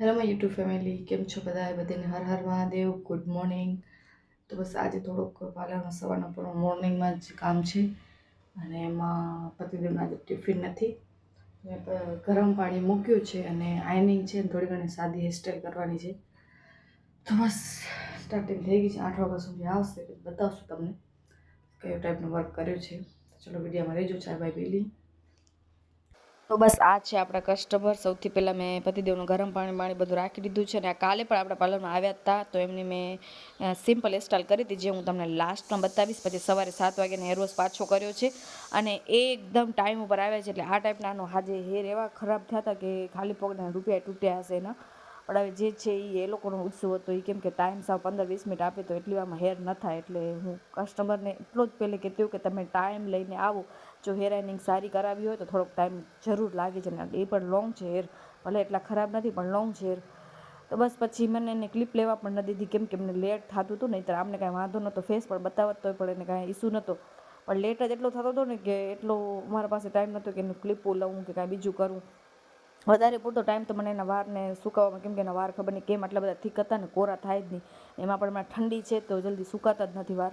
Hello, my YouTube family. કેમ છો બધા? બધાને હર હર મહાદેવ. Good morning. તો બસ આજે થોડુંક પાર્લરમાં સવારના પણ મોર્નિંગમાં જ કામ છે. અને એમાં પતિદેવના આજે ટિફિન નથી. મેં ગરમ પાણી મૂક્યું છે અને આયનિંગ છે થોડી ઘણી સાદી હેરસ્ટાઈલ કરવાની છે. તો બસ સ્ટાર્ટિંગ થઈ ગઈ છે. આઠ વાગ્યા સુધી આવશે. બતાવશું તમને કયો ટાઈપનું વર્ક કર્યું છે. ચલો વિડીયોમાં રહેજો. ચાય બાય પેલી તો બસ આ છે આપણા કસ્ટમર સૌથી પહેલાં મેં પતિદેવનું ગરમ પાણી પાણી બધું રાખી દીધું છે અને કાલે પણ આપણા પાર્લરમાં આવ્યા હતા. તો એમની મેં સિમ્પલ હેરસ્ટાઈલ કરી હતી જે હું તમને લાસ્ટમાં બતાવીશ. પછી સવારે સાત વાગ્યાને હેર વોશ પાછો કર્યો છે. અને એકદમ ટાઈમ ઉપર આવ્યા છે. એટલે આ ટાઈપના આનો આજે હેર એવા ખરાબ થયા હતા કે ખાલી પગના રૂપિયા તૂટ્યા હશે એના. પણ હવે જે છે એ એ લોકોનો ઉત્સવ હતો એ કેમ કે ટાઈમ સાવ પંદર વીસ મિનિટ આપે તો એટલી વારમાં હેર ન થાય એટલે હું કસ્ટમરને એટલો જ પહેલે કહેતી કે તમે ટાઈમ લઈને આવો. જો હેર આઇનિંગ સારી કરાવી હોય તો થોડોક ટાઈમ જરૂર લાગે છે. ને એ પણ લોંગ છે હેર ભલે એટલા ખરાબ નથી, પણ લોંગ છે હેર તો બસ પછી મને એને ક્લિપ લેવા પણ ન દીધી. કેમ કે એમને લેટ થતું હતું નહીં તો આમને કાંઈ વાંધો નહોતો ફેસ પણ બતાવતો પણ એને કાંઈ ઇસ્યુ નહોતો. પણ લેટ જ એટલો થતો હતો ને કે એટલો મારા પાસે ટાઈમ નહોતો કે એનું ક્લિપો લઉં કે કાંઈ બીજું કરું. વધારે પૂરતો ટાઈમ તો મને એના વારને સુકાવવામાં કેમ કે એના વાર ખબર નહીં કેમ આટલા બધા થીક હતા ને કોરા થાય જ નહીં. એમાં પણ હમણાં ઠંડી છે તો જલ્દી સુકાતા જ નથી વાર.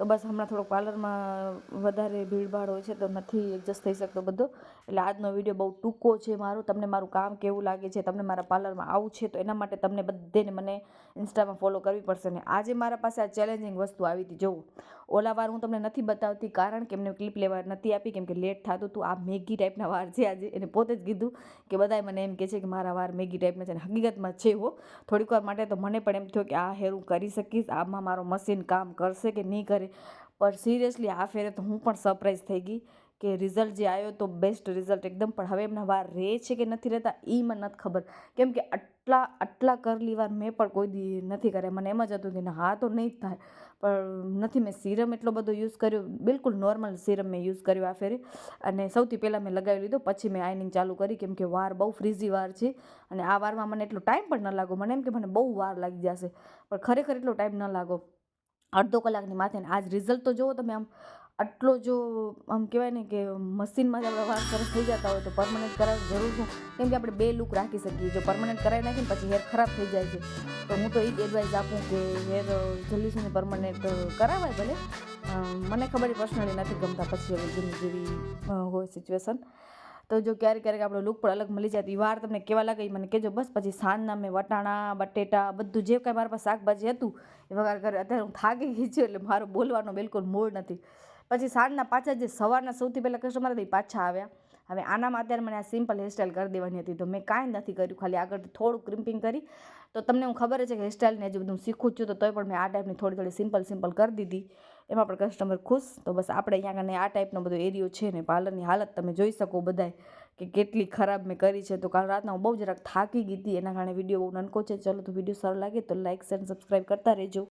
તો બસ હમણાં થોડોક પાર્લરમાં વધારે ભીડભાડ હોય છે તો નથી એડજસ્ટ થઈ શકતો બધો. એટલે આજનો વીડિયો બહુ ટૂંકો છે મારો. તમને મારું કામ કેવું લાગે છે, તમને મારા પાર્લરમાં આવું છે, તો એના માટે તમને બધેને મને ઇન્સ્ટામાં ફોલો કરવી પડશે. ને આજે મારા પાસે આ ચેલેન્જિંગ વસ્તુ આવી હતી. જોવું, ઓલા વાર હું તમને નથી બતાવતી કારણ કે એમને ક્લિપ લેવા નથી આપી, કેમ કે લેટ થતું હતું. આ મેગી ટાઈપના વાર છે આજે. એને પોતે જ કીધું કે બધાય મને એમ કહે છે કે મારા વાર મેગી ટાઈપના છે. અને હકીકતમાં છે હો, થોડીક વાર માટે તો મને પણ એમ થયું કે આ હેર હું કરી શકીશ. આમાં મારો મશીન કામ કરશે કે નહીં કરે? પણ સિરિયસલી આ ફેરે તો હું પણ સરપ્રાઈઝ થઈ ગઈ કે રિઝલ્ટ જે આવ્યો તો બેસ્ટ રિઝલ્ટ એકદમ. પણ હવે એમના વાર રહે છે કે નથી રહેતા એ મને નથી ખબર. કેમ કે આટલા આટલા કરલી વાર મેં પણ કોઈ દી નથી કર્યા. મને એમ જ હતું કે હા તો નહીં જ થાય. પણ નથી મેં સિરમ એટલો બધો યુઝ કર્યો. બિલકુલ નોર્મલ સિરમ મેં યુઝ કર્યો આ ફેરે. અને સૌથી પહેલાં મેં લગાવી લીધો. પછી મેં આઈનિંગ ચાલુ કરી કેમ કે વાર બહુ ફ્રીઝી વાર છે. અને આ વારમાં મને એટલો ટાઈમ પણ ન લાગો મને એમ કે મને બહુ વાર લાગી જશે. પણ ખરેખર એટલો ટાઈમ ન લાગો અડધો કલાકની માથે ને આજ રિઝલ્ટ તો જુઓ તમે આમ આટલો જો આમ કહેવાય ને કે મશીનમાં આપણે વાર સરસ થઈ જતા હોય તો પરમનન્ટ કરાવવું જરૂર છે કેમ કે આપણે બે લુક રાખી શકીએ. જો પરમનન્ટ કરાવી નાખીને પછી હેર ખરાબ થઈ જાય છે. તો હું તો એ જ એડવાઇસ આપું કે હેર જલ્દી સુધી પરમનન્ટ કરાવાય ભલે. મને ખબર પર્સનલી નથી ગમતા. પછી હવે જેની જેવી હોય સિચ્યુએશન તો જો ક્યારેક ક્યારેક આપણો લુક પણ અલગ મળી જાય. વાર તમને કેવા લાગે મને કહેજો બસ પછી સાંજના મેં વટાણા, બટેટા, બધું જે કાંઈ મારા પાસે શાકભાજી હતું, એ વગર કરે અત્યારે હું થાકી ગઈ છું એટલે મારો બોલવાનો બિલકુલ મૂળ નથી. પછી સાંજના પાછા જે સવારના સૌથી પહેલાં કસ્ટમર હતા પાછા આવ્યા. હવે આનામાં અત્યારે મને આ સિમ્પલ હેરસ્ટાઈલ કરી દેવાની હતી. તો મેં કાંઈ નથી કર્યું. ખાલી આગળ થોડું ક્રિમ્પિંગ કરી. તો તમને હું ખબર છે કે હેરસ્ટાઈલને હજી બધું શીખું છું. તો તોય પણ મેં આ ટાઈપની થોડી થોડી સિમ્પલ સિમ્પલ કરી દીધી. એમાં પણ કસ્ટમર ખુશ. તો બસ આપણે અહીંયા કને આ ટાઈપનો બધો એરિયો છે ને પાર્લરની હાલત તમે જોઈ શકો બધાય કે કેટલી ખરાબ મેં કરી છે. તો કાલ રાતના હું બહુ જરાક થાકી ગઈ હતી. એના કારણે વીડિયો બહુ નનકો છે. ચલો તો વીડિયો સારો લાગે તો લાઇક શેર સબસ્ક્રાઈબ કરતા રહેજો.